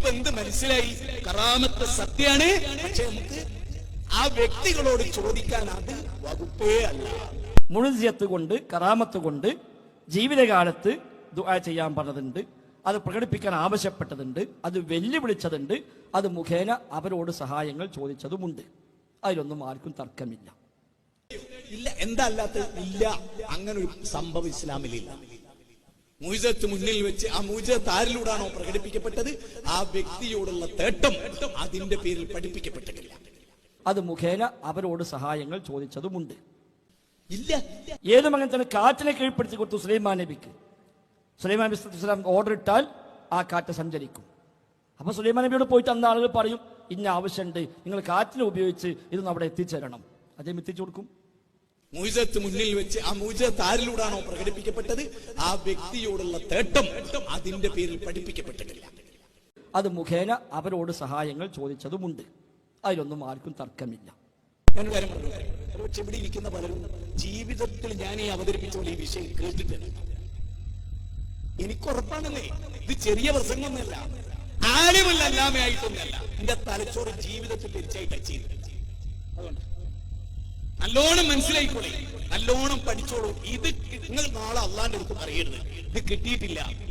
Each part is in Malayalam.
അപ്പൊ എന്ത് മനസ്സിലായി? കറാമത്ത് സത്യാണ് പക്ഷെ നമുക്ക് ആ വ്യക്തികളോട് ചോദിക്കാൻ അത് വകുപ്പേ അല്ല. മുഴുസിയത്ത് കൊണ്ട് കറാമത്ത് കൊണ്ട് ജീവിതകാലത്ത് ദുആ ചെയ്യാൻ പറഞ്ഞതുണ്ട്. അത് പ്രകടിപ്പിക്കാൻ ആവശ്യപ്പെട്ടതുണ്ട്. അത് വെല്ലുവിളിച്ചതുണ്ട്. അത് മുഖേന അവരോട് സഹായങ്ങൾ ചോദിച്ചതുമുണ്ട്. അതിലൊന്നും ആർക്കും തർക്കമില്ല. ഇല്ല എന്താ അല്ലാത്ത ഇല്ല അങ്ങനെ ഒരു സംഭവം ഇസ്ലാമിലില്ല. മൂജത്ത് മുന്നിൽ വെച്ച് ആ മൂജത്ത് ആരിലൂടാണോ പ്രകടിപ്പിക്കപ്പെട്ടത്? ആ വ്യക്തിയോടുള്ള തേട്ടം അതിന്റെ പേരിൽ പഠിപ്പിക്കപ്പെട്ടിട്ടില്ല. അത് മുഖേന അവരോട് സഹായങ്ങൾ ചോദിച്ചതുമുണ്ട്. ഇല്ല. ഏതും അങ്ങനെ തന്നെ കാറ്റിനെ കീഴ്പ്പെടുത്തി കൊടുത്തു സുലൈമാൻ നബിക്ക്? സുലൈമാൻ നബി സ്വലം ഓർഡർ ഇട്ടാൽ ആ കാറ്റ് സഞ്ചരിക്കും. അപ്പൊ സുലൈമാൻ നബിയോട് പോയിട്ട് അന്ന് ആളുകൾ പറയും ഇന്ന ആവശ്യമുണ്ട്. നിങ്ങൾ കാറ്റിനെ ഉപയോഗിച്ച് ഇതൊന്ന് അവിടെ എത്തിച്ചേരണം. അദ്ദേഹം എത്തിച്ചു കൊടുക്കും. മൂജത്ത് മുന്നിൽ വെച്ച് ആ മൂജത്ത് ആരിലൂടാണോ പ്രകടിപ്പിക്കപ്പെട്ടത്? ആ വ്യക്തിയോടുള്ള തേട്ടം അതിന്റെ പേരിൽ പഠിപ്പിക്കപ്പെട്ടിട്ടില്ല. അത് മുഖേന അവരോട് സഹായങ്ങൾ ചോദിച്ചതുമുണ്ട്. അതിലൊന്നും ആർക്കും തർക്കമില്ല. ഞാൻ ഒരു കാര്യം പറഞ്ഞു. പക്ഷെ ഇവിടെ ഇരിക്കുന്ന പലരും ജീവിതത്തിൽ ഞാൻ ഈ അവതരിപ്പിച്ച പോലെ ഈ വിഷയം കേട്ടിട്ടില്ല. എനിക്ക് ഉറപ്പാണെന്നേ ഇത് ചെറിയ പ്രസംഗമൊന്നുമല്ല. ആരുമല്ല എല്ലാമേ ആയിട്ടൊന്നല്ല എന്റെ തലച്ചോറ് ജീവിതത്തിൽ തിരിച്ചായിട്ട് ടച്ച് അതുകൊണ്ട് നല്ലോണം മനസ്സിലായിക്കോളെ. നല്ലോണം പഠിച്ചോളൂ. ഇത് നിങ്ങൾ നാളെ അള്ളാന്റെ അടുത്ത് പറയരുത്. ഇത് കിട്ടിയിട്ടില്ല.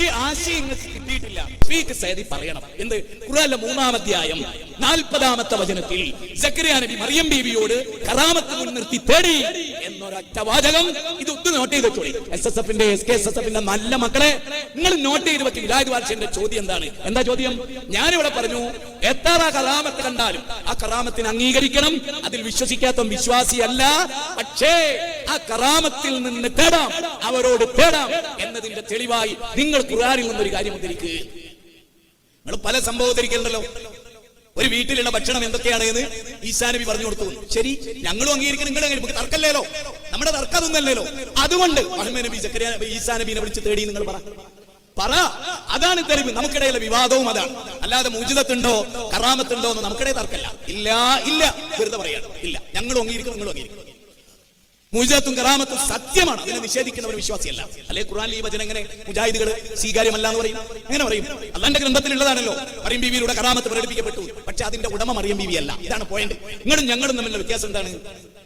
ഈ ആശയം നിങ്ങൾക്ക് കിട്ടിയിട്ടില്ല. സ്പീക്ക് സൈദി പറയണം. എന്ത്? കുറേ മൂന്നാമധ്യായം നാൽപ്പതാമത്തെ വചനത്തിൽ സക്കരിയ നബി മറിയം ബീവിയോട് കറാമത്ത് മുൻനിർത്തി തേടി എന്നൊരൊറ്റ വാചകം ഇത് ഒത്തു നോട്ട് ചെയ്ത് വെച്ചോളി. എസ് എസ് എഫിന്റെ എസ് കെ എസ് എസ് എഫിന്റെ നല്ല മക്കളെ നിങ്ങൾ നോട്ട് ചെയ്ത് വെക്കും. വിലായത് വാർഷന്റെ ചോദ്യം എന്താണ്? എന്താ ചോദ്യം? ഞാനിവിടെ പറഞ്ഞു എത്ര കറാമത്ത് കണ്ടാലും ആ കറാമത്തിന് അംഗീകരിക്കണം. അതിൽ വിശ്വസിക്കാത്ത വിശ്വാസിയല്ല. പക്ഷേ ആ കറാമത്തിൽ നിന്ന് തേടാം. അവരോട് തേടാം എന്നതിന്റെ തെളിവായി നിങ്ങൾ ഖുറാനിൽ നിന്നൊരു കാര്യം ഉദ്ധരിക്കുക നിങ്ങൾ പല സംഭവം ഉദ്ധരിക്കലുണ്ടല്ലോ. ഒരു വീട്ടിലുള്ള ഭക്ഷണം എന്തൊക്കെയാണ് എന്ന് ഈശാനബി പറഞ്ഞു കൊടുത്തു. ശരി ഞങ്ങളും അംഗീകരിക്കണം നിങ്ങൾ അംഗീകരിക്കും തർക്കല്ലേലോ നമ്മുടെ തർക്കം അതൊന്നല്ലല്ലോ അതുകൊണ്ട് നബി സക്കരിയ ഈസാ നബിനെ വിളിച്ച് തേടി നിങ്ങൾ പറ. പറ. അതാണ് തെളിവ് നമുക്കിടയിലെ വിവാദവും അതാണ്. അല്ലാതെ മുജിതത്തുണ്ടോ കറാമത്തുണ്ടോ എന്ന് നമുക്കിടയിൽ തർക്കല്ല ഇല്ല ഇല്ല. വെറുതെ പറയാണ്. ഇല്ല. ഞങ്ങൾ ഒങ്ങിയിരിക്കും നിങ്ങൾ ഒങ്ങിയിരിക്കും മുജാത്തും കറാമത്തും സത്യമാണ്. അതിനെ നിഷേധിക്കുന്ന ഒരു വിശ്വാസിയല്ല. അല്ലെ? ഖുറാൻ ഈ വചനം എങ്ങനെ? മുജാഹിദുകൾ സ്വീകാര്യമല്ല എന്ന് പറയും. എങ്ങനെ പറയും. അള്ളാന്റെ ഗ്രന്ഥത്തിലുള്ളതാണല്ലോ. മറിയം ബീവിയിലൂടെ കറാമത്ത് പ്രകടിപ്പിക്കപ്പെട്ടു. പക്ഷെ അതിന്റെ ഉടമ മറിയം ബീവി അല്ല. ഇതാണ് പോയിന്റ് നിങ്ങളും ഞങ്ങളും തമ്മിലുള്ള വ്യത്യാസം എന്താണ്?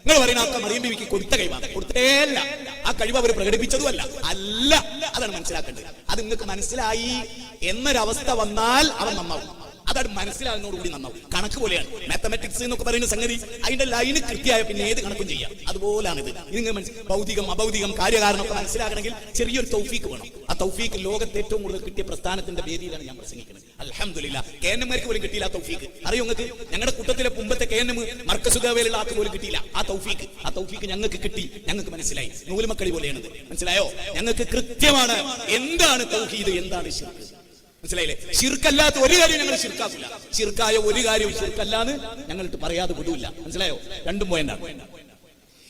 നിങ്ങൾ പറയുന്ന ആ മറിയം ബീവിക്ക് കൊടുത്ത കഴിവാണ് കൊടുത്തേ അല്ല. ആ കഴിവ് അവർ പ്രകടിപ്പിച്ചതും അല്ല. അല്ല. അതാണ് മനസ്സിലാക്കേണ്ടത്. അത് നിങ്ങൾക്ക് മനസ്സിലായി എന്നൊരവസ്ഥ വന്നാൽ അവൻ നന്നാവും. അതാണ് മനസ്സിലാകുന്നതോടുകൂടി നന്നാവും. കണക്ക് പോലെയാണ്. മാത്തമാറ്റിക്സ് എന്നൊക്കെ പറയുന്ന സംഗതി അതിന്റെ ലൈന് കൃത്യമായ പിന്നെ ഏത് കണക്കും ചെയ്യാം. അതുപോലാണ് ഇത് നിങ്ങൾ ഭൗതികം അഭൗതികം കാര്യകാരണം ഒക്കെ മനസ്സിലാക്കണമെങ്കിൽ ചെറിയൊരു തൗഫീക്ക് വേണം. തൗഫീക്ക് ലോകത്ത് ഏറ്റവും കൂടുതൽ കിട്ടിയ പ്രസ്ഥാനത്തിന്റെ വേദിയിലാണ് ഞാൻ പ്രസംഗിക്കുന്നത്. അലഹമില്ല കെ എൻ പോലും കിട്ടിയില്ല തൗഫീക്ക് അറിയോ നിങ്ങൾക്ക്? ഞങ്ങളുടെ കൂട്ടത്തിലെ മുമ്പത്തെ കെ എൻ എം മർക്കസുഖവേലുള്ള ആൾക്ക് പോലും കിട്ടിയില്ല ആ തൗഫീഖ്. ആ തൗഫീഖ് ഞങ്ങൾക്ക് കിട്ടി ഞങ്ങൾക്ക് മനസ്സിലായി. നൂലുമക്കളി പോലെയാണ് മനസ്സിലായോ? ഞങ്ങൾക്ക് കൃത്യമാണ് എന്താണ് തൗഹീദ് എന്താണ് ശിർക്ക്. മനസ്സിലായില്ലേ? ശിർക്കല്ലാത്ത ഒരു കാര്യം ഞങ്ങൾ ശിർക്കാക്കില്ല ശിർക്കായ ഒരു കാര്യവും ശിർക്കല്ലാന്ന് ഞങ്ങൾക്ക് പറയാതെ വിടൂല മനസ്സിലായോ? രണ്ടും പോയിന്റാണ്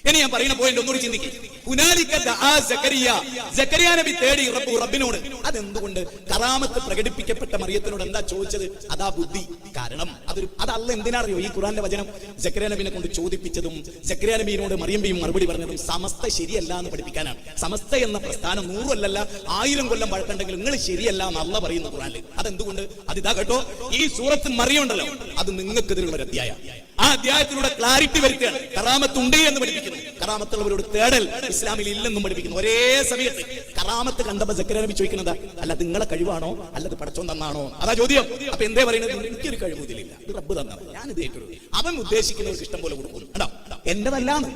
ഇനി ഞാൻ പറയുന്ന പോയിന്റ് ഒന്നുകൂടി ചിന്തിക്കും. നബി തേടി റബ്ബു റബ്ബിനോട് അതെന്തുകൊണ്ട് കറാമത്ത് പ്രകടിപ്പിക്കപ്പെട്ട മറിയത്തിനോട് എന്താ ചോദിച്ചത്? അതാ ബുദ്ധി. കാരണം അതൊരു അതല്ല എന്തിനാറിയോ ഈ ഖുറാന്റെ വചനം? ജക്കരിയ നബിനെ കൊണ്ട് ചോദിപ്പിച്ചതും ജക്കരിയ നബീനോട് മറിയം ബിയും മറുപടി പറഞ്ഞതും സമസ്ത ശരിയല്ല എന്ന് പഠിപ്പിക്കാനാണ്. സമസ്ത എന്ന പ്രസ്ഥാനം നൂറല്ലല്ല ആയിരം കൊല്ലം പഴക്കണ്ടെങ്കിൽ നിങ്ങൾ ശരിയല്ല എന്നല്ല പറയുന്ന ഖുറാനിൽ അതെന്തുകൊണ്ട്? അതിതാ കേട്ടോ ഈ സൂറത്ത് മറിയുണ്ടല്ലോ. അത് നിങ്ങൾക്കെതിരുള്ള ഒരു അധ്യായം. ആ അധ്യായത്തിലൂടെ ക്ലാരിറ്റി വരുത്തുകയാണ്. കറാമത്ത് ഉണ്ട് എന്ന് പഠിപ്പിക്കുന്നു. കറാമത്തുള്ളവരോട് തേടൽ ഇസ്ലാമിൽ ഇല്ലെന്നും പഠിപ്പിക്കുന്നു. ഒരേ സമയത്ത് കറാമത്ത് കണ്ടപ്പോ സക്കര നബി ചോദിക്കുന്നത് അല്ല നിങ്ങളെ കഴിവാണോ? അല്ലത് പടച്ചോൻ തന്നാണോ? അതാ ചോദ്യം. അപ്പൊ എന്തേ പറയുന്നത്? എനിക്കൊരു കഴിവ് ഇതിലില്ല ഇത് റബ്ബ് തന്നത് ഞാനിത് ഏറ്റു അവൻ ഉദ്ദേശിക്കുന്നവർക്ക് ഇഷ്ടം പോലെ കൊടുക്കുന്നു കേട്ടോ എന്റെതല്ലാന്ന്.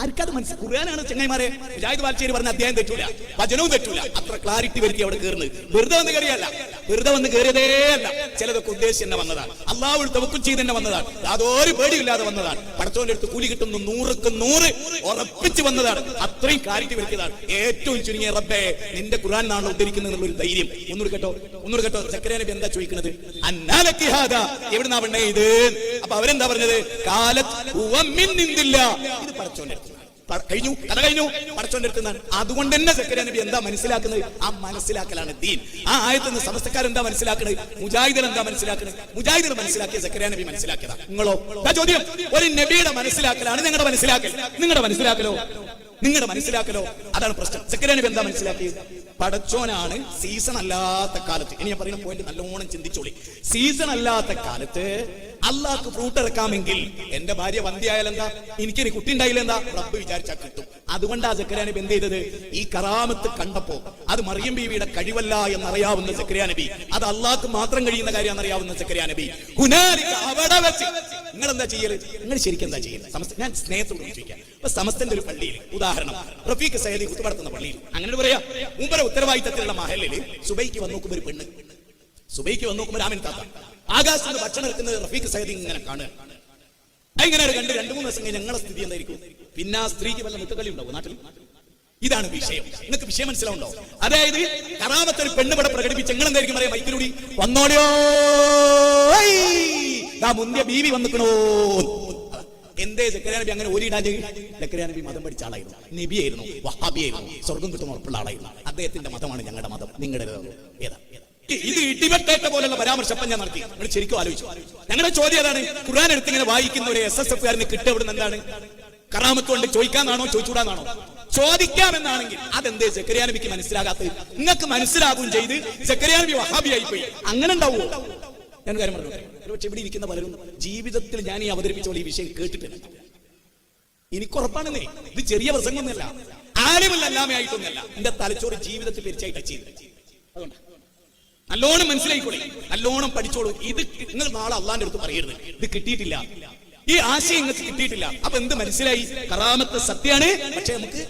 ആർക്കത് മനസ്സിൽ ഖുർആനാണ് ചെങ്ങൈമാരെ മുജാഹിദ് വാൽച്ചേരി പറഞ്ഞ അദ്ദേഹം തെറ്റൂല. വചനവും തെറ്റൂല. അത്ര ക്ലാരിറ്റി വരുത്തി അവിടെ കയറുന്നത് വെറുതെ വന്ന് കയറിയല്ല വെറുതെ വന്ന് കയറിയതേ അല്ല. ചിലതൊക്കെ ഉദ്ദേശിച്ച് തന്നെ വന്നതാണ്. അള്ളാഹു തവക്കും ചെയ്ത് തന്നെ വന്നതാണ്. യാതൊരു പേടിയില്ലാതെ വന്നതാണ്. പഠിച്ചവന്റെ അടുത്ത് കൂലി കിട്ടുന്നു നൂറുക്ക് നൂറ് ഉറപ്പിച്ച് വന്നതാണ്. അത്രയും ക്ലാരിറ്റി വരുത്തിയതാണ്. ഏറ്റവും ചുരുങ്ങിയ റബ്ബേ നിന്റെ ഖുർആൻ നാണ് ഉദ്ധരിക്കുന്നത് എന്നുള്ളൊരു ധൈര്യം. ഒന്നൂറ് കേട്ടോ ഒന്നൂറ് കേട്ടോ. ചക്കരേ നബി എന്താ ചോദിക്കുന്നത്? അന്നാലക്കിഹാദ എവിടുന്നാ പെണ്ണേ ഇത്? അപ്പൊ അവരെന്താ പറഞ്ഞത്? കാലത്ത് നിന്നില്ല ഇത് പടച്ചോന്റെ അടുത്ത് പ- കഴിഞ്ഞു? കഥ കഴിഞ്ഞു? പടച്ചോന്റെ അതുകൊണ്ട് തന്നെ സക്കര നബി എന്താ മനസ്സിലാക്കുന്നത്? ആ മനസ്സിലാക്കലാണ് ദീൻ. ആ ആയത്തിൽ നിന്ന് സമസ്തക്കാരെന്താ മനസ്സിലാക്കുന്നത് മുജാഹിദർ എന്താ മനസ്സിലാക്കുന്നത് മുജാഹിദർ മനസ്സിലാക്കിയ സക്കര നബി മനസ്സിലാക്കിയതാ. നിങ്ങളോ? ചോദ്യം. ഒരു നബിയുടെ മനസ്സിലാക്കലാണ് നിങ്ങളുടെ മനസ്സിലാക്കൽ. നിങ്ങളുടെ മനസ്സിലാക്കലോ? നിങ്ങളുടെ മനസ്സിലാക്കലോ? അതാണ് പ്രശ്നം. സെക്രട്ടറി എന്താ മനസ്സിലാക്കിയത്? പടച്ചോനാണ് സീസൺ അല്ലാത്ത കാലത്ത് ഇനി ഞാൻ പറയുന്ന പോയിന്റ് നല്ലോണം ചിന്തിച്ചോളി. സീസൺ അല്ലാത്ത കാലത്ത് അള്ളാഹ്ക്ക് ഫ്രൂട്ട് ഇറക്കാമെങ്കിൽ എന്റെ ഭാര്യ വന്ധ്യായാലും എന്താ? എനിക്കൊരു കുട്ടി ഉണ്ടായില്ല എന്താ? റബ്ബ് വിചാരിച്ചാൽ കിട്ടും. അതുകൊണ്ടാ സക്കരിയ നബി എന്ത് ചെയ്തത്? ഈ കറാമത്ത് കണ്ടപ്പോ അത് മറിയം ബീവിയുടെ കഴിവല്ല എന്നറിയാവുന്ന സക്കരിയ നബി അത് അള്ളാഹ്ക്ക് മാത്രം കഴിയുന്ന കാര്യം എന്നറിയാവുന്ന സക്കരിയ നബി ഹുനാലിക അവിടെ വെച്ച്. നിങ്ങൾ എന്താ ചെയ്യൽ? നിങ്ങൾ ശരിക്കും എന്താ ചെയ്യൽ? ഞാൻ സ്നേഹത്തോട് ചോദിക്കാം ഇപ്പൊ സമസ്തന്റെ ഒരു പള്ളിയിൽ. ഉദാഹരണം റഫീഖ് സയ്യദി കുത്തുപടത്തുന്ന പള്ളിയിൽ. അങ്ങനെ പറയാ മുമ്പര ഉത്തരവാദിത്തത്തിലുള്ള മഹലിൽ സുബൈക്ക് വന്നു നോക്കുമ്പോ ഒരു പെണ്ണ്. സുബൈക്ക് വന്നു നോക്കുമ്പോ രാമൻ താത്ത. ആകാശത്ത് ഭക്ഷണം എടുക്കുന്നത് റഫീഖ് സയ്യദി ഇങ്ങനെ കാണുക. ഇങ്ങനെ കണ്ട് രണ്ടു മൂന്ന് ദിവസം കഴിഞ്ഞ് ഞങ്ങളുടെ സ്ഥിതി എന്തായിരിക്കും? പിന്നെ ആ സ്ത്രീക്ക് വല്ല മുത്തുകളി ഉണ്ടാവും നാട്ടിൽ? ഇതാണ് വിഷയം. നിങ്ങൾക്ക് വിഷയം മനസ്സിലാവുണ്ടോ? അതായത് കറാമത്തെ ഒരു പെണ്ണ് പെണ്ണുപട പ്രകടിപ്പിച്ച് നിങ്ങൾ എന്തായിരിക്കും പറയാം? മൈക്കിലൂടി വന്നോളിയോ ബീവി വന്നിക്കണോ? എന്തേ ജക്കരിയ നബി അങ്ങനെ ഓരിയിടാൻ ജക്കരിയ നബി മതം പഠിച്ച ആളായിരുന്നു. നബിയായിരുന്നു വഹാബിയായിരുന്നു സ്വർഗം കിട്ടുന്ന ഉറപ്പുള്ള ആളായിരുന്നു. അദ്ദേഹത്തിന്റെ മതമാണ് ഞങ്ങളുടെ മതം. നിങ്ങളുടെ ഏതാ? ഇത് ഇടിവെട്ടേറ്റ പോലുള്ള പരാമർശം ഞാൻ നടത്തി. നിങ്ങൾ ശരിക്കും ആലോചിച്ചു. ഞങ്ങളുടെ ചോദ്യം അതാണ് ഖുർആൻ എടുത്ത് ഇങ്ങനെ വായിക്കുന്ന ഒരു എസ് എസ് എഫ് കാരന് ഇവിടുന്ന് എന്താണ്? കറാമത്ത് കൊണ്ട് ചോദിക്കാന്നാണോ ചോദിച്ചൂടാന്നാണോ ചോദിക്കാമെന്നാണെങ്കിൽ അതെന്തേ ജക്കരിയാനബിക്ക് മനസ്സിലാകാത്തത്? നിങ്ങൾക്ക് മനസ്സിലാകും ചെയ്ത് ജക്കരിയാനബി വഹാബിയായി പോയി അങ്ങനെ ഉണ്ടാവുമോ? ഞാൻ കാര്യം പറഞ്ഞു. പക്ഷെ ഇവിടെ ഇരിക്കുന്ന പലരും ജീവിതത്തിൽ ഞാൻ ഈ അവതരിപ്പിച്ച ഈ വിഷയം കേട്ടിട്ടില്ല. എനിക്കുറപ്പാണെന്നേ ഇത് ചെറിയ പ്രസംഗമൊന്നുമല്ല. ആരുമല്ല എല്ലാമേ ആയിട്ടൊന്നല്ല എന്റെ തലച്ചോറ് ജീവിതത്തിൽ തിരിച്ചായിട്ട് ചെയ്ത്. അതുകൊണ്ട്. നല്ലോണം മനസ്സിലായിക്കോളെ. നല്ലോണം പഠിച്ചോളൂ. ഇത് നിങ്ങൾ നാളെ അള്ളാന്റെ അടുത്ത് പറയരുത്. ഇത് കിട്ടിയിട്ടില്ല. ഈ ആശയം നിങ്ങൾക്ക് കിട്ടിയിട്ടില്ല. അപ്പൊ എന്ത് മനസ്സിലായി? കറാമത്ത് സത്യാണ് പക്ഷെ നമുക്ക്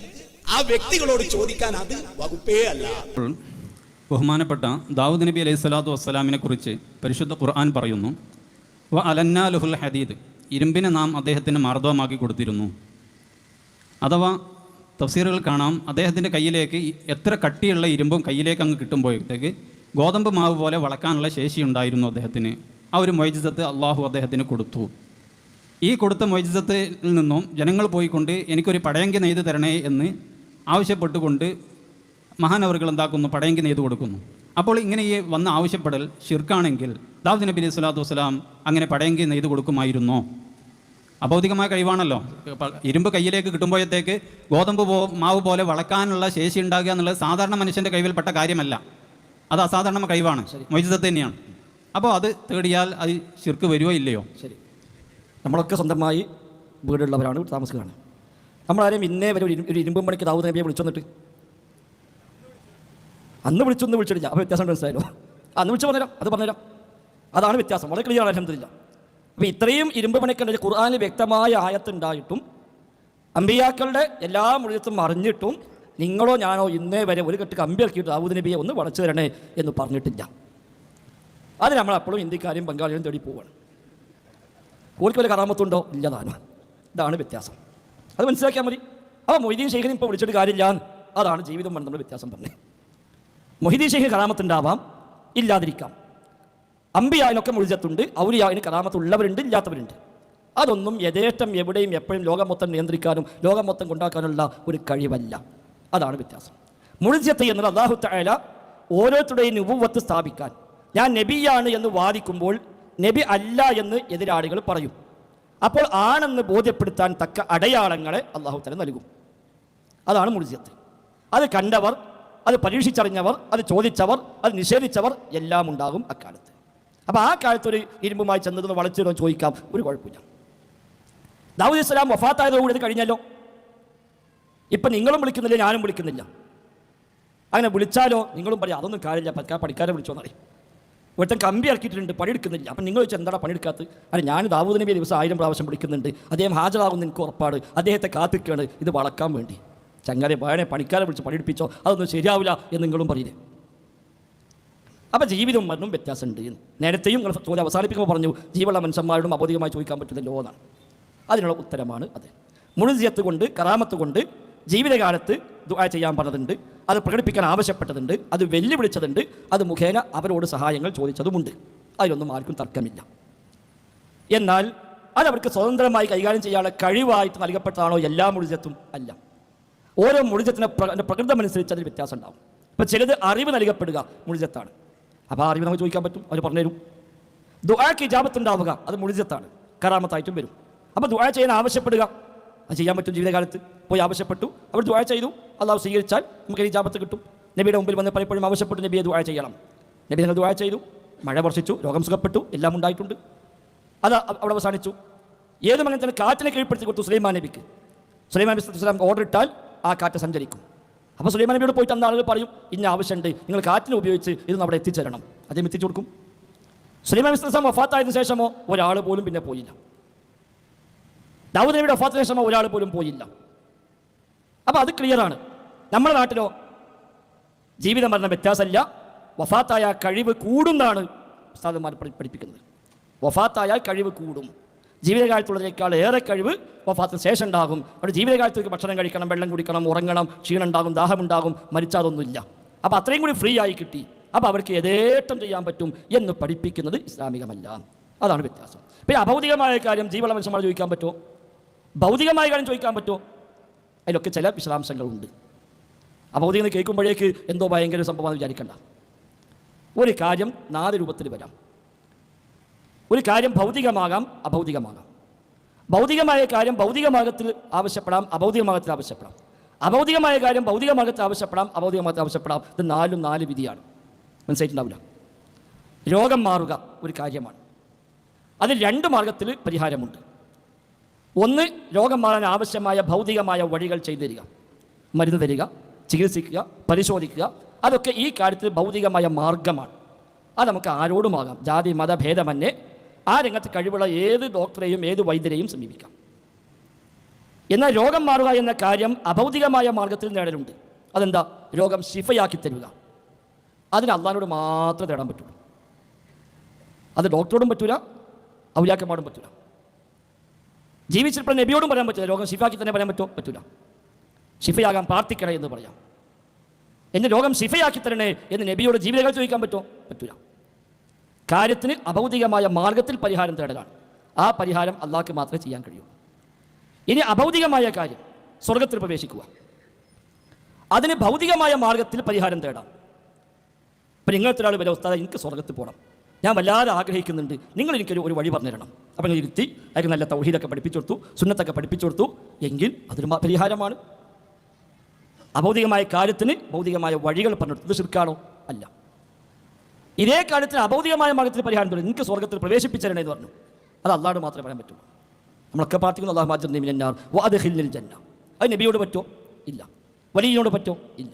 ആ വ്യക്തികളോട് ചോദിക്കാൻ അത് വകുപ്പേ അല്ല. ബഹുമാനപ്പെട്ട ദാവൂദ് നബി അലൈഹി സ്വലാത്തു വസ്സലാമിനെ കുറിച്ച് പരിശുദ്ധ ഖുർആൻ പറയുന്നു. വ അലന്നാ ലുഹുൽ ഹദീദ്. ഇരുമ്പിനെ നാം അദ്ദേഹത്തിന് മാർദ്ദവമാക്കി കൊടുത്തിരുന്നു. അഥവാ തഫ്സീറുകൾ കാണാം അദ്ദേഹത്തിന്റെ കയ്യിലേക്ക് എത്ര കട്ടിയുള്ള ഇരുമ്പും കയ്യിലേക്ക് അങ്ങ് കിട്ടുമ്പോഴത്തേക്ക് ഗോതമ്പ് മാവ് പോലെ വളക്കാനുള്ള ശേഷി ഉണ്ടായിരുന്നു അദ്ദേഹത്തിന്. ആ ഒരു മൊയ്ജിസത്ത് അള്ളാഹു അദ്ദേഹത്തിന് കൊടുത്തു. ഈ കൊടുത്ത മൊയ്ജിസത്തിൽ നിന്നും ജനങ്ങൾ പോയിക്കൊണ്ട് എനിക്കൊരു പടയങ്കി നെയ്ത് തരണേ എന്ന് ആവശ്യപ്പെട്ടുകൊണ്ട് മഹാനവറുകൾ എന്താക്കുന്നു? പടയങ്കി നെയ്ത് കൊടുക്കുന്നു. അപ്പോൾ ഇങ്ങനെ ഈ വന്ന ആവശ്യപ്പെടൽ ഷിർക്കാണെങ്കിൽ ദാവൂദ് നബി അലൈഹി സ്വലാത്തു വസ്സലാം അങ്ങനെ പടയങ്കി നെയ്ത് കൊടുക്കുമായിരുന്നോ? അഭൗതികമായ കഴിവാണല്ലോ. ഇരുമ്പ് കയ്യിലേക്ക് കിട്ടുമ്പോഴത്തേക്ക് ഗോതമ്പ് പോ മാവ് പോലെ വളക്കാനുള്ള ശേഷി ഉണ്ടാകുക എന്നുള്ളത് സാധാരണ മനുഷ്യന്റെ കഴിവിൽപ്പെട്ട കാര്യമല്ല. അത് അസാധാരണ കഴിവാണ്. മൊയ്ജിസത്ത് തന്നെയാണ്. അപ്പോൾ അത് തേടിയാൽ അത് ശിർക്ക് വരുമോ ഇല്ലയോ? ശരി. നമ്മളൊക്കെ സ്വന്തമായി വീടുള്ളവരാണ് താമസിക്കുകയാണ് നമ്മളാരെയും ഇന്നേ വരെ ഒരു ഇരുമ്പ് പണിക്ക് ദാവൂദ് നബിയെ വിളിച്ചു വന്നിട്ട് അന്ന് വിളിച്ചൊന്ന് വിളിച്ചിട്ടില്ല അപ്പോൾ വ്യത്യാസം മനസ്സിലായല്ലോ. അന്ന് വിളിച്ച് പറഞ്ഞുതരാം അത് പറഞ്ഞുതരാം. അതാണ് വ്യത്യാസം. വളരെ ക്ലിയർ അലഹമില്ല അപ്പോൾ ഇത്രയും ഇരുമ്പ് പണിക്കേണ്ട ഖുർആാനിൽ വ്യക്തമായ ആയത്തുണ്ടായിട്ടും അമ്പിയാക്കളുടെ എല്ലാ മുഴുവത്തും അറിഞ്ഞിട്ടും നിങ്ങളോ ഞാനോ ഇന്നേ വരെ ഒരു കെട്ട് കമ്പി ഇറക്കിയിട്ട് ദാവൂദ് നബിയെ ഒന്ന് വളച്ചു തരണേ എന്ന് പറഞ്ഞിട്ടില്ല. അത് നമ്മൾ അപ്പോഴും ഇന്ത്യക്കാരെയും ബംഗാളികളും തേടി പോവുകയാണ് ഓർക്ക് വല്ല കറാമത്തുണ്ടോ ഇല്ല താനോ. ഇതാണ് വ്യത്യാസം. അത് മനസ്സിലാക്കിയാൽ മതി. ആ മൊയ്തീൻ ശേഖരൻ ഇപ്പോൾ വിളിച്ചിട്ട് കാര്യമില്ല. അതാണ് ജീവിതം നമ്മൾ വ്യത്യാസം പറഞ്ഞത് മൊഹിദീൻ ഷെയ്ഖിന് കറാമത്തുണ്ടാവാം ഇല്ലാതിരിക്കാം. അമ്പിയായനൊക്കെ മുഴുജത്തുണ്ട് ഔലിയായന് കറാമത്തുള്ളവരുണ്ട് ഇല്ലാത്തവരുണ്ട്. അതൊന്നും യഥേഷ്ടം എവിടെയും എപ്പോഴും ലോകം മൊത്തം നിയന്ത്രിക്കാനും ലോകം മൊത്തം കൊണ്ടാക്കാനുള്ള ഒരു കഴിവല്ല. അതാണ് വ്യത്യാസം. മുഴുജത്ത് എന്നത് അള്ളാഹു തആല ഓരോരുത്തരുടെയും നുപുവത്ത് സ്ഥാപിക്കാൻ. ഞാൻ നബിയാണ് എന്ന് വാദിക്കുമ്പോൾ നബി അല്ല എന്ന് എതിരാളികൾ പറയും. അപ്പോൾ ആണെന്ന് ബോധ്യപ്പെടുത്താൻ തക്ക അടയാളങ്ങളെ അള്ളാഹു തല നൽകും. അതാണ് മുഴുജിയത്ത് അത് കണ്ടവർ അത് പരീക്ഷിച്ചറിഞ്ഞവർ അത് ചോദിച്ചവർ അത് നിഷേധിച്ചവർ എല്ലാം ഉണ്ടാകും അക്കാലത്ത്. അപ്പോൾ ആ കാലത്ത് ഒരു ഇരുമ്പുമായി ചെന്നതെന്ന് വളച്ചിടോ ചോദിക്കാം ഒരു കുഴപ്പമില്ല. ദാവൂദ് ഇസ്ലാം വഫാത്തായതോടുകൂടി ഇത് കഴിഞ്ഞല്ലോ. ഇപ്പം നിങ്ങളും വിളിക്കുന്നില്ല ഞാനും വിളിക്കുന്നില്ല. അങ്ങനെ വിളിച്ചാലോ? നിങ്ങളും പറയാം അതൊന്നും കാര്യമില്ല പക്കാ വിളിച്ചോ എന്നറിയും ഇവിടുത്തെ കമ്പി ഇറക്കിയിട്ടുണ്ട് പണിയെടുക്കുന്നില്ല. അപ്പം നിങ്ങൾ വെച്ചാൽ എന്താണ് പണിയെടുക്കാത്തത്? അല്ല ഞാൻ ദാവൂദ് നബിയെ ദിവസം ആയിരം പ്രാവശ്യം വിളിക്കുന്നുണ്ട്. അദ്ദേഹം ഹാജരാകുന്ന എനിക്ക് ഉറപ്പാട് അദ്ദേഹത്തെ കാത്തിക്കാണ് ഇത് വളക്കാൻ വേണ്ടി. ചങ്ങാരെ വേണേ പണിക്കാരെ വിളിച്ച് പണിയെടുപ്പിച്ചോ അതൊന്നും ശരിയാവില്ല എന്ന് നിങ്ങളും പറയില്ലേ അപ്പോൾ ജീവിതവും മരണവും വ്യത്യാസമുണ്ട് എന്ന്. നേരത്തെയും നിങ്ങൾ ചോദ്യം അവസാനിപ്പിക്കുമ്പോൾ പറഞ്ഞു ജീവുള്ള മനുഷ്യന്മാരോടും അബോധികമായി ചോദിക്കാൻ പറ്റില്ലല്ലോ എന്നാണ്. അതിനുള്ള ഉത്തരമാണ് അത്. മുഴുജിയത്ത് കൊണ്ട് കറാമത്ത് കൊണ്ട് ജീവിതകാലത്ത് ദുആ ചെയ്യാൻ പറഞ്ഞതുണ്ട് അത് പ്രകടിപ്പിക്കാൻ ആവശ്യപ്പെട്ടതുണ്ട് അത് വെല്ലുവിളിച്ചതുണ്ട് അത് മുഖേന അവരോട് സഹായങ്ങൾ ചോദിച്ചതുമുണ്ട്. അതിലൊന്നും ആർക്കും തർക്കമില്ല. എന്നാൽ അതവർക്ക് സ്വതന്ത്രമായി കൈകാര്യം ചെയ്യാനുള്ള കഴിവായിട്ട് നൽകപ്പെട്ടതാണോ എല്ലാ മുഴുജത്തും അല്ല. ഓരോ മുഴുജത്തിന്റെ പ്രകൃതം അനുസരിച്ച് അതിൽ വ്യത്യാസം ഉണ്ടാവും അപ്പോൾ ചിലത് അറിവ് നൽകപ്പെടുക മുഴുജത്താണ്. അപ്പോൾ ആ അറിവ് നമുക്ക് ചോദിക്കാൻ പറ്റും. അവർ പറഞ്ഞുതരും. ദുആക്ക് ഇജാബത്ത് ഉണ്ടാവുക അത് മുഴുജത്താണ്. കറാമത്തായിട്ടും വരും. അപ്പോൾ ദുആ ചെയ്യാൻ ആവശ്യപ്പെടുക അത് ചെയ്യാൻ പറ്റും ജീവിതകാലത്ത്. പോയി ആവശ്യപ്പെട്ടു അവർ ദുആ ചെയ്തു. അള്ളാഹു സ്വീകരിച്ചാൽ നമുക്ക് ഇജാബത്ത് കിട്ടും. നബിയുടെ മുമ്പിൽ വന്ന് പലപ്പോഴും ആവശ്യപ്പെട്ടു നബിയെ ദുആ ചെയ്യണം. നബി നിങ്ങൾ ദുആ ചെയ്തു. മഴ വർഷിച്ചു രോഗം സുഖപ്പെട്ടു എല്ലാം ഉണ്ടായിട്ടുണ്ട്. അത് അവിടെ അവസാനിച്ചു. ഏതും അങ്ങനെ തന്നെ കാറ്റിനെ കീഴ്പ്പെടുത്തി കൊടുത്തു സുലൈമാൻ നബിക്ക്. സുലൈമാൻ നബി സ്വലാം ഓർഡർ ഇട്ടാൽ ആ കാറ്റ് സഞ്ചരിക്കും. അപ്പോൾ സുലൈമാൻ നബിയോട് പോയിട്ട് അന്ന് ആളുകൾ പറയും ഇന്ന ആവശ്യമുണ്ട്. നിങ്ങൾ കാറ്റിനെ ഉപയോഗിച്ച് ഇത് അവിടെ എത്തിച്ചേരണം. അദ്ദേഹം എത്തിച്ചു കൊടുക്കും. സുലൈമാൻ സ്വലം വഫാത്തായതിനു ശേഷമോ ഒരാൾ പോലും പിന്നെ പോയില്ല. ദാവൂദ് നബിയുടെ വഫാത്തിന് ശേഷമോ ഒരാൾ പോലും പോയില്ല. അപ്പോൾ അത് ക്ലിയറാണ് നമ്മുടെ നാട്ടിലോ ജീവിത മരണം വ്യത്യാസമില്ല. വഫാത്തായ കഴിവ് കൂടുന്നാണ് ഉസ്താദന്മാർ പഠിപ്പിക്കുന്നത്. വഫാത്തായ കഴിവ് കൂടും. ജീവിതകാലത്തുള്ളതിനേക്കാൾ ഏറെ കഴിവ് വഫാത്തിന് ശേഷം ഉണ്ടാകും അവിടെ ജീവിതകാലത്തേക്ക് ഭക്ഷണം കഴിക്കണം വെള്ളം കുടിക്കണം ഉറങ്ങണം ക്ഷീണം ഉണ്ടാകും ദാഹമുണ്ടാകും മരിച്ചാതൊന്നുമില്ല അപ്പോൾ അത്രയും കൂടി ഫ്രീ ആയി കിട്ടി. അപ്പോൾ അവർക്ക് യഥേഷ്ടം ചെയ്യാൻ പറ്റും എന്ന് പഠിപ്പിക്കുന്നത് ഇസ്ലാമികമല്ല. അതാണ് വ്യത്യാസം. പിന്നെ അഭൗതികമായ കാര്യം ജീവള മനുഷ്യന്മാർ ചോദിക്കാൻ പറ്റുമോ? ഭൗതികമായ കാര്യം ചോദിക്കാൻ പറ്റുമോ? അതിലൊക്കെ ചില വിശദാംശങ്ങളുണ്ട്. അഭൗതികം കേൾക്കുമ്പോഴേക്ക് എന്തോ ഭയങ്കര സംഭവമാണെന്ന് വിചാരിക്കണ്ട. ഒരു കാര്യം നാല് രൂപത്തിൽ വരാം. ഒരു കാര്യം ഭൗതികമാകാം അഭൗതികമാകാം. ഭൗതികമായ കാര്യം ഭൗതിക മാർഗത്തിൽ ആവശ്യപ്പെടാം അഭൗതിക മാർഗത്തിൽ ആവശ്യപ്പെടാം. അഭൗതികമായ കാര്യം ഭൗതിക മാർഗത്തിൽ ആവശ്യപ്പെടാം അഭൗതിക മാർഗത്തിൽ ആവശ്യപ്പെടാം. ഇത് നാലും നാല് വിധിയാണ്. മനസ്സിലായിട്ടുണ്ടാവില്ല? രോഗം മാറുക ഒരു കാര്യമാണ്. അതിൽ രണ്ട് മാർഗത്തിൽ പരിഹാരമുണ്ട്. ഒന്ന് രോഗം മാറാൻ ആവശ്യമായ ഭൗതികമായ വഴികൾ ചെയ്തു തരിക മരുന്ന് തരിക ചികിത്സിക്കുക പരിശോധിക്കുക. അതൊക്കെ ഈ കാര്യത്തിൽ ഭൗതികമായ മാർഗമാണ്. അത് നമുക്ക് ആരോടുമാകാം. ജാതി മതഭേദമന്യേ ആ രംഗത്ത് കഴിവുള്ള ഏത് ഡോക്ടറെയും ഏത് വൈദ്യരെയും സമീപിക്കാം. എന്നാൽ രോഗം മാറുക എന്ന കാര്യം അഭൗതികമായ മാർഗത്തിൽ നേടലുണ്ട്. അതെന്താ? രോഗം ശിഫയാക്കി തരിക. അതിന് അള്ളഹാനോട് മാത്രം തേടാൻ പറ്റുള്ളൂ. അത് ഡോക്ടറോടും പറ്റൂല ഔലാക്കന്മാരോടും പറ്റൂല. ജീവിച്ചിരിപ്പോൾ നബിയോടും പറയാൻ പറ്റില്ല രോഗം ശിഫയാക്കി തന്നെ പറയാൻ പറ്റുമോ പറ്റൂല. ശിഫയാകാൻ പ്രാർത്ഥിക്കണേ എന്ന് പറയാം. എന്നെ രോഗം ശിഫയാക്കി തരണേ എന്ന് നബിയോട് ജീവിതങ്ങൾ ചോദിക്കാൻ പറ്റുമോ പറ്റൂല. കാര്യത്തിന് അഭൗതികമായ മാർഗത്തിൽ പരിഹാരം തേടലാണ് ആ പരിഹാരം അള്ളാഹ്ക്ക് മാത്രമേ ചെയ്യാൻ കഴിയൂ. ഇനി അഭൗതികമായ കാര്യം സ്വർഗത്തിൽ പ്രവേശിക്കുക. അതിന് ഭൗതികമായ മാർഗത്തിൽ പരിഹാരം തേടാം. അപ്പം നിങ്ങളത്തെ ഒരാൾ വരെ ഉസ്താദ എനിക്ക് സ്വർഗത്തിൽ പോകണം ഞാൻ വല്ലാതെ ആഗ്രഹിക്കുന്നുണ്ട്. നിങ്ങൾ എനിക്കൊരു ഒരു വഴി പറഞ്ഞു തരണം. അപ്പം നിങ്ങൾ ഇരുത്തി അയാൾക്ക് നല്ല തൗഹീദൊക്കെ പഠിപ്പിച്ചു കൊടുത്തു സുന്നത്തൊക്കെ പഠിപ്പിച്ചു കൊടുത്തു. എങ്കിൽ അതൊരു പരിഹാരമാണ്. അഭൗതികമായ കാര്യത്തിന് ഭൗതികമായ വഴികൾ പറഞ്ഞു ഇത് ശിർക്കാണോ? അല്ല. ഇതേ കാര്യത്തിന് അഭൗതികമായ മാർഗത്തിൽ പരിഹാരം തരും നിങ്ങൾക്ക് സ്വർഗത്തിൽ പ്രവേശിപ്പിച്ചരണേ എന്ന് പറഞ്ഞു. അത് അള്ളാഹോട് മാത്രമേ പറയാൻ പറ്റുള്ളൂ നമ്മളൊക്കെ പ്രാർത്ഥിക്കുന്നു അള്ളാഹു മാജർ നിമിനാർ വാദഹിൽ ജന്ന അത് നബിയോട് പറ്റോ? ഇല്ല. വലിയോട് പറ്റോ? ഇല്ല.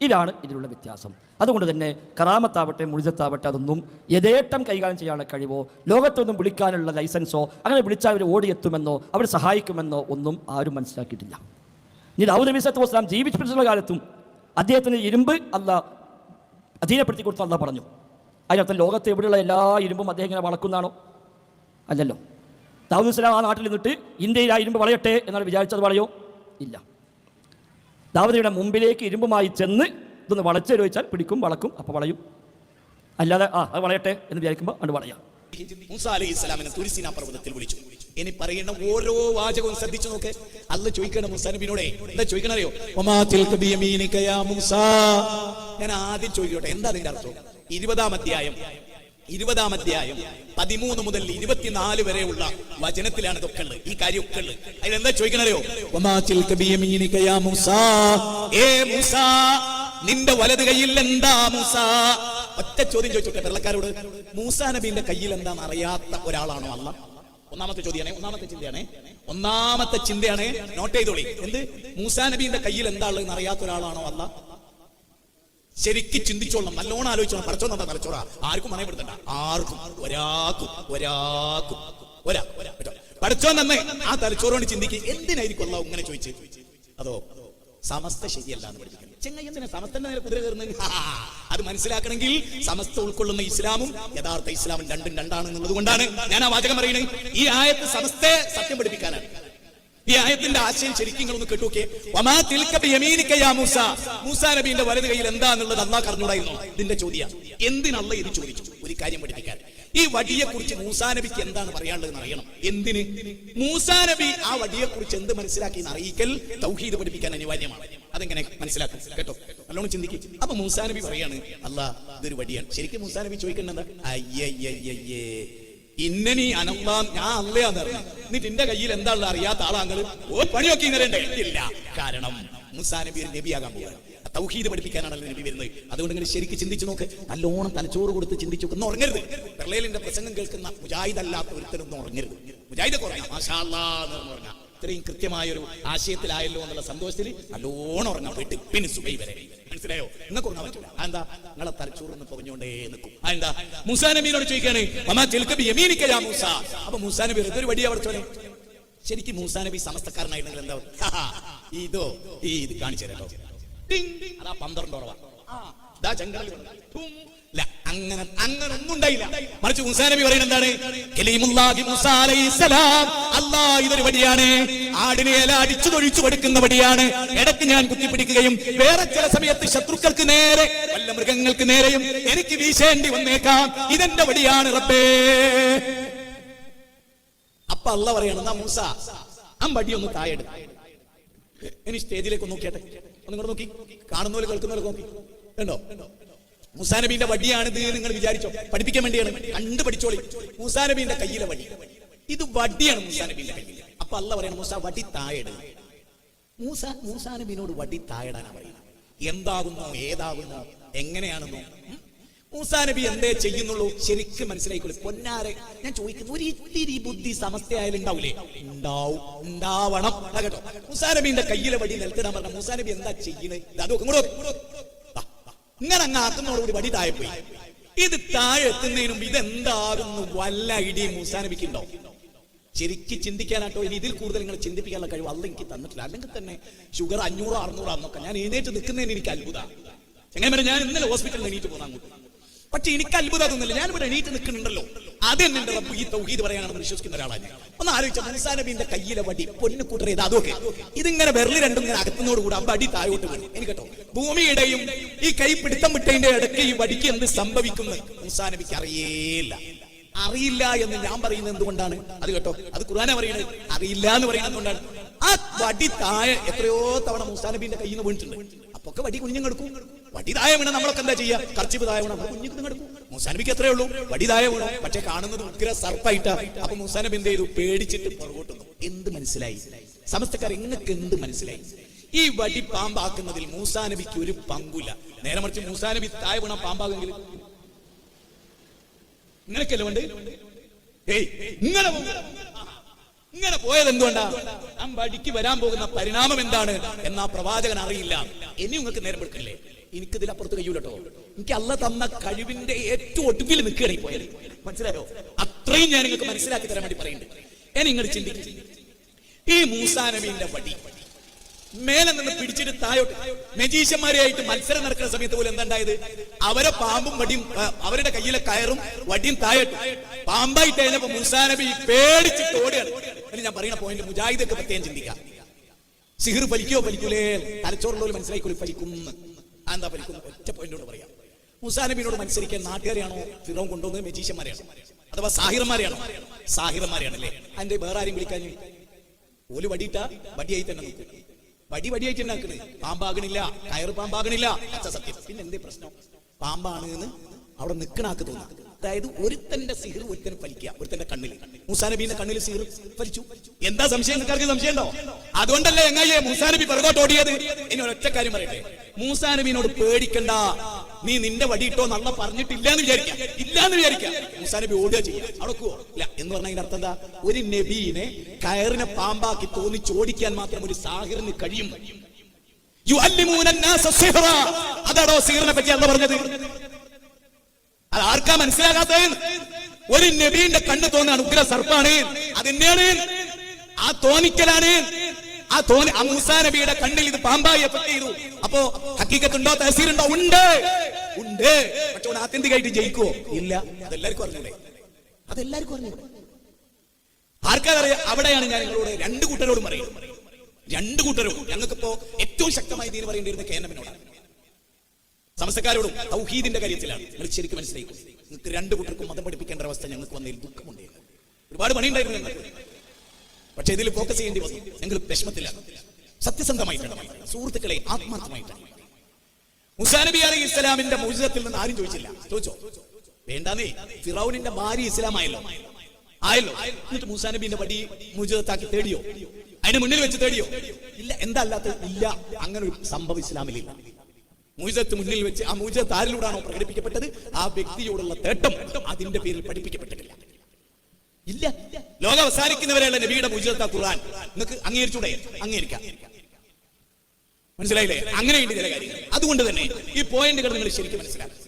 ഇതാണ് ഇതിലുള്ള വ്യത്യാസം. അതുകൊണ്ട് തന്നെ കറാമത്താവട്ടെ മുഴുതത്താവട്ടെ അതൊന്നും യഥേട്ടം കൈകാര്യം ചെയ്യാനുള്ള കഴിവോ ലോകത്തൊന്നും വിളിക്കാനുള്ള ലൈസൻസോ അങ്ങനെ വിളിച്ചാൽ അവർ ഓടിയെത്തുമെന്നോ അവർ സഹായിക്കുമെന്നോ ഒന്നും ആരും മനസ്സിലാക്കിയിട്ടില്ല. ഇനി ദൗദ് നബി സത്തു വസ്ലാം ജീവിച്ചിട്ടുള്ള കാലത്തും അദ്ദേഹത്തിന് ഇരുമ്പ് അല്ല അധീനപ്പെടുത്തി കൊടുത്ത അല്ല പറഞ്ഞു. അതിനർത്ഥം ലോകത്ത് എവിടെയുള്ള എല്ലാ ഇരുമ്പും അദ്ദേഹം ഇങ്ങനെ വളക്കുന്നതാണോ അല്ലല്ലോ. ദാവൂദ് ഇസ്ലാം ആ നാട്ടിൽ നിന്നിട്ട് ഇന്ത്യയിൽ ആ ഇരുമ്പ് വളയട്ടെ എന്നാണ് വിചാരിച്ചത് വളയോ? ഇല്ല. ദാവൂദിയുടെ മുമ്പിലേക്ക് ഇരുമ്പുമായി ചെന്ന് ഇതൊന്ന് വളച്ചു ചോദിച്ചാൽ പിടിക്കും വളക്കും അപ്പോൾ വളയും. അല്ലാതെ ആ അത് വളയട്ടെ എന്ന് വിചാരിക്കുമ്പോൾ അത് വളയാം. തുരിസീന വിളിച്ചു. ഇനി പറയുന്ന ഓരോ വാചകവും ശ്രദ്ധിച്ചു നോക്ക്. അല്ല ചോദിക്കണം എന്താ ചോദിക്കണറിയോ ഞാൻ ആദ്യം ചോദിക്കട്ടെ എന്താ അതിന്റെ അർത്ഥം? ഇരുപതാം അധ്യായം ഇരുപതാം അധ്യായം പതിമൂന്ന് മുതൽ ഇരുപത്തിനാല് വരെയുള്ള വചനത്തിലാണ് ഇതൊക്കെ ഉള്ളത്. ഈ കാര്യമൊക്കെ ഉള്ളത്. അതിലെന്താ ചോദിക്കണല്ലോ നിന്റെ വലത് കയ്യിൽ എന്താ മൂസ? ഒറ്റ ചോദ്യം ചോദിച്ചോട്ടെ വെള്ളക്കാരോട് മൂസാ നബീന്റെ കയ്യിൽ എന്താന്ന് അറിയാത്ത ഒരാളാണോ അല്ല ഒന്നാമത്തെ ചോദ്യമാണ് ഒന്നാമത്തെ ചിന്തയാണ്. ഒന്നാമത്തെ ചിന്തയാണ് നോട്ട് ചെയ്തോളി. എന്ത്? മൂസാ നബീന്റെ കയ്യിൽ എന്താ ഉള്ളതെന്ന് അറിയാത്ത ഒരാളാണോ അല്ല ശരിക്ക് ചിന്തിച്ചോളണം നല്ലോണം ആലോചിച്ചോളണം പറച്ചോ നന്ദ തലച്ചോറ. ആർക്കും മണയപ്പെടുത്തണ്ട ആർക്കും ഒരാൾക്കും ഒരാൾക്കും ഒരാ കേട്ടോ പഠിച്ചോ തന്നെ ആ തലച്ചോറോട് ചിന്തിക്കുക എന്തിനായിരിക്കും അള്ളാഹ് ഇങ്ങനെ ചോദിച്ച്? അതോ സമസ്ത ശരിയല്ല എന്ന് പഠിപ്പിക്കുന്നത് ചെങ്ങ എന്തിനാ സമസ്തന്റെ നേരെ കുതിര കയറുന്നത്? അത് മനസ്സിലാക്കണമെങ്കിൽ സമസ്ത ഉൾക്കൊള്ളുന്ന ഇസ്ലാമും യഥാർത്ഥ ഇസ്ലാമും രണ്ടും രണ്ടാണ് എന്നുള്ളത് കൊണ്ടാണ് ഞാൻ ആ വാചകം പറയുന്നത്. ഈ ആയത്ത് സമസ്തയെ സത്യം പഠിപ്പിക്കാനാണ്. ഈ ആയത്തിന്റെ ആശയം ശരിക്കും നിങ്ങളൊന്ന് കേട്ടുനോക്കിയേ വമാ തിൽക യാ മൂസ. മൂസ നബിയുടെ വലത് കയ്യിൽ എന്താന്നുള്ളത് അള്ളാഹ് അറിഞ്ഞൂടായിരുന്നു ഇതിന്റെ ചോദ്യം. എന്തിനല്ല ഇത് ചോദിച്ചു? ഒരു കാര്യം പഠിപ്പിക്കാൻ. ഈ വടിയെ കുറിച്ച് മൂസാ നബിക്ക് എന്താണ് പറയാനുള്ളത് അറിയണം. എന്തിന്? മൂസാ നബി ആ വടിയെ കുറിച്ച് എന്ത് മനസ്സിലാക്കി എന്ന് അറിയിക്കൽ തൗഹീദ് പഠിപ്പിക്കാൻ അനിവാര്യമാണ്. അതെങ്ങനെ മനസ്സിലാക്കും? കേട്ടോ? നല്ലോണം ചിന്തിക്കും. അപ്പൊ മൂസാ നബി പറയാണ് അല്ല ഇതൊരു വടിയാണ്. ശരിക്കും മൂസാ നബി അയ്യേ ഇന്നനി അനല്ലാം ഞാൻ അല്ലയാന്ന് പറഞ്ഞു എന്നിട്ട് എന്റെ കയ്യിൽ എന്താ ഉള്ളത് അറിയാത്ത ആളാങ്ങൾ ഓ പണിയൊക്കെ ഇങ്ങനെ ഇല്ല. കാരണം മുസാ നബി നബിയാകാൻ പോവുകയാണ് തൗഹീദ് പഠിപ്പിക്കാനാണല്ലോ നബി വരുന്നത്. അതുകൊണ്ട് ഇങ്ങനെ ശരിക്ക് ചിന്തിച്ചു നോക്ക്. നല്ലോണം തലച്ചോറ് കൊടുത്ത് ചിന്തിച്ചു നോക്കുന്ന ഉറങ്ങരുത്. പ്രളയലിന്റെ പ്രസംഗം കേൾക്കുന്ന മുജാഹിദ് അല്ലാത്ത ഒരുത്തരൊന്നും ഉറങ്ങരുത്. മുജാഹിദ് കുറഞ്ഞ മാഷാല്ലാ എന്ന് പറഞ്ഞാൽ ഇത്രയും കൃത്യമായ ഒരു ആശയത്തിലായല്ലോ എന്നുള്ള സന്തോഷത്തിൽ നല്ലോണം ഉറങ്ങാം വീട്ടിൽ പിന്നെ സുബൈ വരെ. മനസ്സിലായോ? നിങ്ങൾക്ക് ഉറങ്ങാൻ പറ്റില്ല എന്താ നിങ്ങളെ തലച്ചോറിന്ന് പറഞ്ഞുകൊണ്ടേ നിൽക്കും. എന്താ മൂസാ നബീനോട് ചോദിക്കാണ് മൂസ? അപ്പൊ മൂസാ നബി ഒരു വടി അവിടെ ശരിക്കും മൂസാ നബി സമസ്തക്കാരനായിരുന്നെങ്കിൽ എന്താ? ഇതോ ഈ ഇത് കാണിച്ചു തരാം. അതാ പന്ത്രണ്ട് ഉറവ. ഉണ്ട്. അങ്ങനെ അങ്ങനെ ഒന്നും ഉണ്ടായില്ല. മറിച്ച് മൂസാ നബി പറയുന്നത് എന്താണ്? കലീമുല്ലാഹി മൂസാ അലൈഹിസ്സലാം അല്ലാ ഇതൊരു വടിയാണ്. ആടിനെ ഇല അടിച്ചു തൊഴിച്ചു കൊടുക്കുന്ന വടിയാണ് ഇടയ്ക്ക് ഞാൻ കുത്തിപ്പിടിക്കുകയും വേറെ ചില സമയത്ത് ശത്രുക്കൾക്ക് നേരെ വല്ല മൃഗങ്ങൾക്ക് നേരെയും എനിക്ക് വീശേണ്ടി വന്നേക്കാം. ഇതെന്റെ വടിയാണ് റബ്ബേ. അപ്പൊ അല്ല പറയണം മൂസ ആ വടി ഒന്ന് താഴെടു ഇനി സ്റ്റേജിലേക്ക് നോക്കിയാട്ടെ. ഒന്നും കൂടെ നോക്കി. കാണുന്നവര് കേൾക്കുന്നവരെ നോക്കി. കണ്ടോ? മൂസാ നബീന്റെ വടിയാണിത് നിങ്ങൾ വിചാരിച്ചോ? പഠിപ്പിക്കാൻ വേണ്ടിയാണ്. കണ്ടു പഠിച്ചോളി. മൂസാ നബീന്റെ കയ്യിലെ വടി. ഇത് വടിയാണ് മൂസാ നബീന്റെ കയ്യിൽ അപ്പൊ അല്ല പറയണം മൂസ വടി താഴെട്. മൂസ മൂസാ നബീനോട് വടി താഴെടാനാ പറയുന്നത്. എന്താകുന്നു ഏതാകുന്നു എങ്ങനെയാണെന്നോ? മൂസാ നബി എന്തേ ചെയ്യുന്നുള്ളൂ? ശരിക്കും മനസ്സിലായിക്കോളൂ. പൊന്നാരെ ഞാൻ ചോദിക്കുന്നു ഒരു ഇത്തിരി ബുദ്ധി സമസ്തയായാലും ഉണ്ടാവൂലേ? ഉണ്ടാവും. ഉണ്ടാവണം. കേട്ടോ. മൂസാ നബിന്റെ കയ്യിലെ വടി നിലത്തിടാൻ പറഞ്ഞ മൂസാ നബി എന്താ ചെയ്യുന്നത് അതോ ഇങ്ങനെ അങ്ങ് ആക്കുന്നതോടുകൂടി വടി താഴെ പോയി ഇത് താഴെ എത്തുന്നതിനും ഇതെന്താകുന്നു? വല്ല ഐഡിയ മൂസാ നബിക്ക് ഉണ്ടോ ശരിക്കും ചിന്തിക്കാനാട്ടോ. ഇനി ഇതിൽ കൂടുതൽ നിങ്ങൾ ചിന്തിപ്പിക്കാനുള്ള കഴിവ് അല്ല എനിക്ക് തന്നിട്ടില്ല. അല്ലെങ്കിൽ തന്നെ ഷുഗർ അഞ്ഞൂറോ അറുന്നൂറോ അറുന്നൂറാന്നൊക്കെ ഞാൻ എഴുന്നേറ്റ് നിൽക്കുന്നതിന് എനിക്ക് അത്ഭുത. എങ്ങനെ ഞാൻ ഇന്നലെ ഹോസ്പിറ്റലിൽ എണീറ്റ് പോകാൻ പക്ഷെ എനിക്ക് അത്ഭുതം തോന്നില്ല ഞാൻ ഇവിടെ എണീറ്റ് നിൽക്കുന്നുണ്ടല്ലോ. അത് തന്നെ എന്റെ റബ്ബ് ഈ തൗഹീദ് പറയാനാണെന്ന് വിശ്വസിക്കുന്ന ഒരാളാണ് ഒന്ന് ആലോചിച്ച മുൻസാ നബീന്റെ കയ്യിലെ വടി പൊന്നു കൂട്ടറിയത് അതൊക്കെ. ഇതിങ്ങനെ വെറുതെ രണ്ടും ഇങ്ങനെ അകത്തുന്നോട് കൂടെ ആ വടി താഴോട്ട് വരും കേട്ടോ ഭൂമിയുടെയും ഈ കൈ പിടുത്തം വിട്ടതിന്റെ ഇടയ്ക്ക് ഈ വടിക്ക് എന്ത് സംഭവിക്കുന്നു? മുസാ നബിക്ക് അറിയേയില്ല. അറിയില്ല എന്ന് ഞാൻ പറയുന്നത് എന്തുകൊണ്ടാണ്? അത് കേട്ടോ അത് ഖുർആന പറയുന്നത്. അറിയില്ല എന്ന് പറയുന്നത് കൊണ്ടാണ് ആ വടി താഴെ എത്രയോ തവണ മുസാ നബിന്റെ കയ്യിൽ നിന്ന് വീണിട്ടുണ്ട്. അപ്പൊ ഒക്കെ വടി കുഞ്ഞുങ്ങെടുക്കും. വടി താഴെ വീണ നമ്മളൊക്കെ എന്താ ചെയ്യാ കർച്ചിപ്പ് താഴെ വീണ കുഞ്ഞുങ്ങൾ എടുക്കും അത്രേ ഉള്ളൂ. വടിതായ വീണു പക്ഷെ കാണുന്നത് ഉഗ്ര സർപ്പായിട്ടാ. അപ്പൊ മുസാനബി എന്ത് ചെയ്തു? പേടിച്ചിട്ട് പുറകോട്ടുന്നു എന്ത് മനസ്സിലായി? സമസ്തക്കാർ ഇങ്ങക്ക് എന്ത് മനസ്സിലായി? ഈ വടി പാമ്പാക്കുന്നതിൽ മൂസാനബിക്ക് ഒരു പങ്കുല നേരെ മറിച്ച് മൂസാനബി തായ വീണ പാമ്പാകുമെങ്കിൽ നിനക്കല്ലേ ഉണ്ട് ഏയ് ഇങ്ങനെ. ഇങ്ങനെ പോയത് എന്തുകൊണ്ടാ? ആ വടിക്ക് വരാൻ പോകുന്ന പരിണാമം എന്താണ്? എന്നാ പ്രവാചകൻ അറിയില്ല. ഇനി നിങ്ങൾക്ക് നേരം എടുക്കല്ലേ? എനിക്ക് ഇതിലപ്പുറത്ത് കഴിയൂലട്ടോ. എനിക്ക് അല്ല തന്ന കഴിവിന്റെ ഏറ്റവും ഒടുവിൽ നിൽക്കുകയാണ് പോയത് മനസ്സിലായോ? അത്രയും ഞാൻ നിങ്ങൾക്ക് മനസ്സിലാക്കി തരാൻ വേണ്ടി പറയുന്നുണ്ട്. ഞാൻ നിങ്ങൾ ചിന്തിക്കും. ഈ മൂസാനബിന്റെ വടി മേലെ നിന്ന് പിടിച്ചിട്ട് താഴോട്ട് മെജീഷ്യന്മാരെയായിട്ട് മത്സരം നടക്കുന്ന സമയത്ത് പോലും എന്താണ്ടായത് അവരെ പാമ്പും വടിയും അവരുടെ കയ്യിലെ കയറും വടിയും താഴോട്ട് പാമ്പായിട്ട് കഴിഞ്ഞപ്പോ മുസാനബി പേടിച്ചിട്ട് ഓടുകയാണ്. ഞാൻ പറയുന്ന പോയിന്റ് മുജാഹിദൊക്കെ പ്രത്യേകം ചിന്തിക്കാം. സിഹിർ ഫലിക്കോ ഫലിക്കൂലേ? തലച്ചോറുള്ളവർ മനസ്സിലാക്കി ഫലിക്കുന്നു ആ, എന്താ പരിക്കും ഒറ്റ പോയിന്റോട് പറയാം. മുസാ നബിനോട് മത്സരിക്കാൻ നാട്ടുകാരെയാണോ? ഫിറോം കൊണ്ടുവന്നത് മെജീഷ്യന്മാരെയാണോ. അഥവാ സാഹിറന്മാരെയാണോ. സാഹിറന്മാരെയാണ് അല്ലേ അതിന്റെ വേറെ ആരും വിളിക്കാൻ ഓൽ വടിയിട്ട വടിയായി തന്നെ നോക്കും. വടി വടിയായിട്ട് തന്നെ ആക്കുന്നത് പാമ്പാകണില്ല. കയറ് പാമ്പാകണില്ല. സത്യം. പിന്നെ എന്തേ പ്രശ്നം? പാമ്പാണ് എന്ന് അവിടെ നിൽക്കണാക്ക് തോന്നുന്നു. അതായത് ഒരുത്തന്റെ സിഹിർ ഒരുത്തന് ഫലിക്കുക ഒരുത്തന്റെ കണ്ണിൽ മൂസാനബീന്റെ കണ്ണിൽ സിഹിർ ഫലിച്ചു. എന്താ സംശയം? നിങ്ങൾക്ക് സംശയം ഉണ്ടോ? അതുകൊണ്ടല്ലേ എങ്ങായേ മൂസാനബി പിറകോട്ട് ഓടിയത്? ഇനി ഒരൊറ്റ കാര്യം പറയട്ടെ. മൂസാനബീനോട് പേടിക്കണ്ട. നീ നിന്റെ വടിയിട്ടോ നല്ല പറഞ്ഞിട്ടില്ല എന്ന് വിചാരിക്കാം. ഇല്ല എന്ന് വിചാരിക്കാം മൂസാനബി ഓടുക ചെയ്യാം. അടക്കുവോ ഇല്ല എന്ന് പറഞ്ഞ അർത്ഥം എന്താ? ഒരു നബീനെ കയറിനെ പാമ്പാക്കി തോന്നി ചോടിക്കാൻ മാത്രം ഒരു സാഹിറിന് കഴിയും. അതാണോ സീറിനെ പറ്റി അല്ല പറഞ്ഞത്? അത് ആർക്കാ മനസ്സിലാകാത്ത ഒരു നബീന്റെ കണ്ണ് തോന്നാണ് ഉഗ്ര സർപ്പാണ്. അതെന്നെയാണ് ആ തോന്നിക്കലാണ്. ആ തോന്നി ആ മൂസാ നബിയുടെ കണ്ണിൽ ഇത് പാമ്പായി എഫക്ട് ചെയ്തു. അപ്പോ ഹക്കീക്കത്തുണ്ടോ? തഹസീലുണ്ടോ ഉണ്ട്. ഉണ്ട്. പക്ഷെ അവിടെ ആത്യന്തികമായിട്ട് ജയിക്കുവോ? ഇല്ല. അതെല്ലാവർക്കും അറിഞ്ഞൂടെ? അതെല്ലാവർക്കും അറിഞ്ഞൂടെ? ആർക്കറിയാം അവിടെയാണ് ഞാൻ നിങ്ങളോട് രണ്ട് കൂട്ടരോടും പറയുന്നത്. രണ്ട് കൂട്ടരും ഞങ്ങൾക്കിപ്പോ ഏറ്റവും ശക്തമായി തീരുമാനം പറയേണ്ടിയിരുന്ന കേന്ദ്രമിനോടാണ് സമസ്തക്കാരോടും തൗഹീദിന്റെ കാര്യത്തിലാണ്. നിങ്ങൾ ശരിക്കും മനസ്സിലാക്കും നിങ്ങൾക്ക് രണ്ട് കുട്ടികൾക്കും മതം പഠിപ്പിക്കേണ്ട അവസ്ഥ ഞങ്ങൾക്ക് വന്നതിൽ ദുഃഖമുണ്ട്. ഒരുപാട് പണി ഉണ്ടായിരുന്നു പക്ഷെ ഇതിൽ ഫോക്കസ് ചെയ്യേണ്ടി വന്നു. ഞങ്ങൾ വിഷമത്തിലാണ്. സത്യസന്ധമായിട്ടാണ്. സുഹൃത്തുക്കളെ ആത്മാർത്ഥമായിട്ടാണ്. മുസാ നബി അലൈഹി ഇസ്ലാമിന്റെ മോചിതത്തിൽ നിന്ന് ആരും ചോദിച്ചില്ല. ചോദിച്ചോ? വേണ്ടാന്നേ. ഫിറൌനിന്റെ ഭാര്യ ഇസ്ലാം ആയല്ലോ. എന്നിട്ട് മൂസാ നബീന്റെ പടി മുജിതത്താക്കി തേടിയോ? അതിന് മുന്നിൽ വെച്ച് തേടിയോ? ഇല്ല. എന്താ അല്ലാത്ത ഇല്ല. അങ്ങനെ ഒരു സംഭവം ഇസ്ലാമിലില്ല. മുജത്ത് മുന്നിൽ വെച്ച് ആ മൂജത്ത് ആരിലൂടാണോ പ്രകടിപ്പിക്കപ്പെട്ടത്? ആ വ്യക്തിയോടുള്ള തേട്ടം അതിന്റെ പേരിൽ പഠിപ്പിക്കപ്പെട്ടിട്ടില്ല. ഇല്ല. ലോകം അവസാനിക്കുന്നവരെയുള്ള നബിയുടെ മുജത്ത ഖുർആൻ. നിങ്ങൾക്ക് അംഗീകരിച്ചൂടെ? അംഗീകരിക്കാം. മനസ്സിലായില്ലേ? അങ്ങനെയുണ്ട് ചില കാര്യങ്ങൾ. അതുകൊണ്ട് തന്നെ ഈ പോയിന്റുകൾ നിങ്ങൾ ശരിക്കും മനസ്സിലാക്കുക